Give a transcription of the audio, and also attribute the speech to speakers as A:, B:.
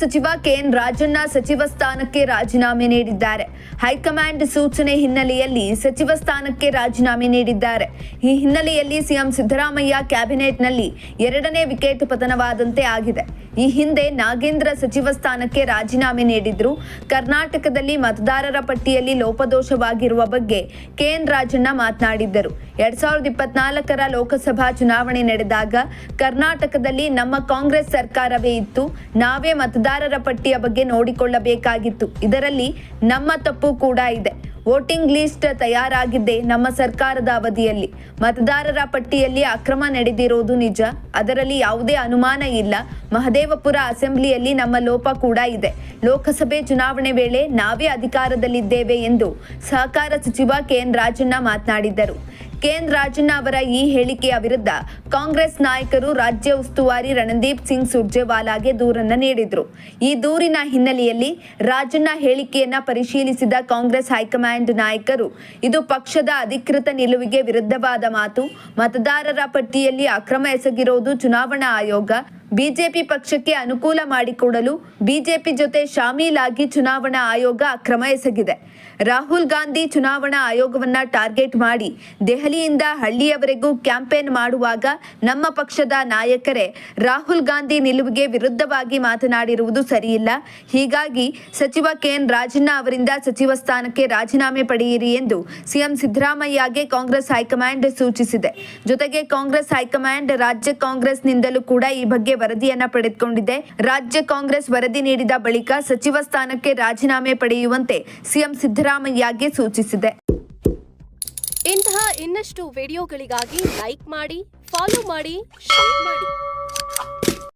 A: ಸಚಿವ ಕೆಎನ್ ರಾಜಣ್ಣ ಸಚಿವ ಸ್ಥಾನಕ್ಕೆ ರಾಜೀನಾಮೆ ನೀಡಿದ್ದಾರೆ. ಹೈಕಮಾಂಡ್ ಸೂಚನೆ ಹಿನ್ನೆಲೆಯಲ್ಲಿ ಸಚಿವ ಸ್ಥಾನಕ್ಕೆ ರಾಜೀನಾಮೆ ನೀಡಿದ್ದಾರೆ. ಈ ಹಿನ್ನೆಲೆಯಲ್ಲಿ ಸಿಎಂ ಸಿದ್ದರಾಮಯ್ಯ ಕ್ಯಾಬಿನೆಟ್ನಲ್ಲಿ ಎರಡನೇ ವಿಕೆಟ್ ಪತನವಾದಂತೆ ಆಗಿದೆ. ಈ ಹಿಂದೆ ನಾಗೇಂದ್ರ ಸಚಿವ ಸ್ಥಾನಕ್ಕೆ ರಾಜೀನಾಮೆ ನೀಡಿದ್ರು. ಕರ್ನಾಟಕದಲ್ಲಿ ಮತದಾರರ ಪಟ್ಟಿಯಲ್ಲಿ ಲೋಪದೋಷವಾಗಿರುವ ಬಗ್ಗೆ ಕೆಎನ್ ರಾಜಣ್ಣ ಮಾತನಾಡಿದ್ದರು. ಎರಡ್ ಸಾವಿರದ ಇಪ್ಪತ್ನಾಲ್ಕರ ಲೋಕಸಭಾ ಚುನಾವಣೆ ನಡೆದಾಗ ಕರ್ನಾಟಕದಲ್ಲಿ ನಮ್ಮ ಕಾಂಗ್ರೆಸ್ ಸರ್ಕಾರವೇ ಇತ್ತು. ನಾವೇ ಮತದಾರರ ಪಟ್ಟಿಯ ಬಗ್ಗೆ ನೋಡಿಕೊಳ್ಳಬೇಕಾಗಿತ್ತು. ಇದರಲ್ಲಿ ನಮ್ಮ ತಪ್ಪು ಕೂಡ ಇದೆ. ವೋಟಿಂಗ್ ಲಿಸ್ಟ್ ತಯಾರಾಗಿದ್ದೆ ನಮ್ಮ ಸರ್ಕಾರದ ಅವಧಿಯಲ್ಲಿ. ಮತದಾರರ ಪಟ್ಟಿಯಲ್ಲಿ ಅಕ್ರಮ ನಡೆದಿರೋದು ನಿಜ. ಅದರಲ್ಲಿ ಯಾವುದೇ ಅನುಮಾನ ಇಲ್ಲ. ಮಹದೇವಪುರ ಅಸೆಂಬ್ಲಿಯಲ್ಲಿ ನಮ್ಮ ಲೋಪ ಕೂಡ ಇದೆ. ಲೋಕಸಭೆ ಚುನಾವಣೆ ವೇಳೆ ನಾವೇ ಅಧಿಕಾರದಲ್ಲಿದ್ದೇವೆ ಎಂದು ಸಹಕಾರ ಸಚಿವ ಕೆಎನ್ ರಾಜಣ್ಣ ಮಾತನಾಡಿದ್ದರು ಕೆಎನ್ ರಾಜಣ್ಣ ಅವರ ಈ ಹೇಳಿಕೆಯ ವಿರುದ್ಧ ಕಾಂಗ್ರೆಸ್ ನಾಯಕರು ರಾಜ್ಯ ಉಸ್ತುವಾರಿ ರಣದೀಪ್ ಸಿಂಗ್ ಸುರ್ಜೇವಾಲಾಗೆ ದೂರನ್ನ ನೀಡಿದ್ರು. ಈ ದೂರಿನ ಹಿನ್ನೆಲೆಯಲ್ಲಿ ರಾಜಣ್ಣ ಹೇಳಿಕೆಯನ್ನ ಪರಿಶೀಲಿಸಿದ ಕಾಂಗ್ರೆಸ್ ಹೈಕಮಾಂಡ್ ನಾಯಕರು, ಇದು ಪಕ್ಷದ ಅಧಿಕೃತ ನಿಲುವಿಗೆ ವಿರುದ್ಧವಾದ ಮಾತು, ಮತದಾರರ ಪಟ್ಟಿಯಲ್ಲಿ ಅಕ್ರಮ ಎಸಗಿರೋದು ಚುನಾವಣಾ ಆಯೋಗ ಬಿಜೆಪಿ ಪಕ್ಷಕ್ಕೆ ಅನುಕೂಲ ಮಾಡಿಕೊಡಲು ಬಿಜೆಪಿ ಜೊತೆ ಶಾಮೀಲಾಗಿ ಚುನಾವಣಾ ಆಯೋಗ ಕ್ರಮ ಎಸಗಿದೆ. ರಾಹುಲ್ ಗಾಂಧಿ ಚುನಾವಣಾ ಆಯೋಗವನ್ನ ಟಾರ್ಗೆಟ್ ಮಾಡಿ ದೆಹಲಿಯಿಂದ ಹಳ್ಳಿಯವರೆಗೂ ಕ್ಯಾಂಪೇನ್ ಮಾಡುವಾಗ ನಮ್ಮ ಪಕ್ಷದ ನಾಯಕರೇ ರಾಹುಲ್ ಗಾಂಧಿ ನಿಲುವಿಗೆ ವಿರುದ್ಧವಾಗಿ ಮಾತನಾಡಿರುವುದು ಸರಿಯಿಲ್ಲ. ಹೀಗಾಗಿ ಸಚಿವ ಕೆಎನ್ ರಾಜಣ್ಣ ಅವರಿಂದ ಸಚಿವ ಸ್ಥಾನಕ್ಕೆ ರಾಜೀನಾಮೆ ಪಡೆಯಿರಿ ಎಂದು ಸಿಎಂ ಸಿದ್ದರಾಮಯ್ಯಗೆ ಕಾಂಗ್ರೆಸ್ ಹೈಕಮಾಂಡ್ ಸೂಚಿಸಿದೆ. ಜೊತೆಗೆ ಕಾಂಗ್ರೆಸ್ ಹೈಕಮಾಂಡ್ ರಾಜ್ಯ ಕಾಂಗ್ರೆಸ್ನಿಂದಲೂ ಕೂಡ ಈ ಬಗ್ಗೆ ವರದಿಯನ್ನ ಪಡೆದುಕೊಂಡಿದೆ. ರಾಜ್ಯ ಕಾಂಗ್ರೆಸ್ ವರದಿ ನೀಡಿದ ಬಳಿಕ ಸಚಿವ ಸ್ಥಾನಕ್ಕೆ ರಾಜೀನಾಮೆ ಪಡೆಯುವಂತೆ ಸಿಎಂ ಸಿದ್ದರಾಮಯ್ಯಗೆ ಸೂಚಿಸಿದೆ.
B: ಇಂತಹ ಇನ್ನಷ್ಟು ವಿಡಿಯೋಗಳಿಗಾಗಿ ಲೈಕ್ ಮಾಡಿ, ಫಾಲೋ ಮಾಡಿ, ಶೇರ್ ಮಾಡಿ.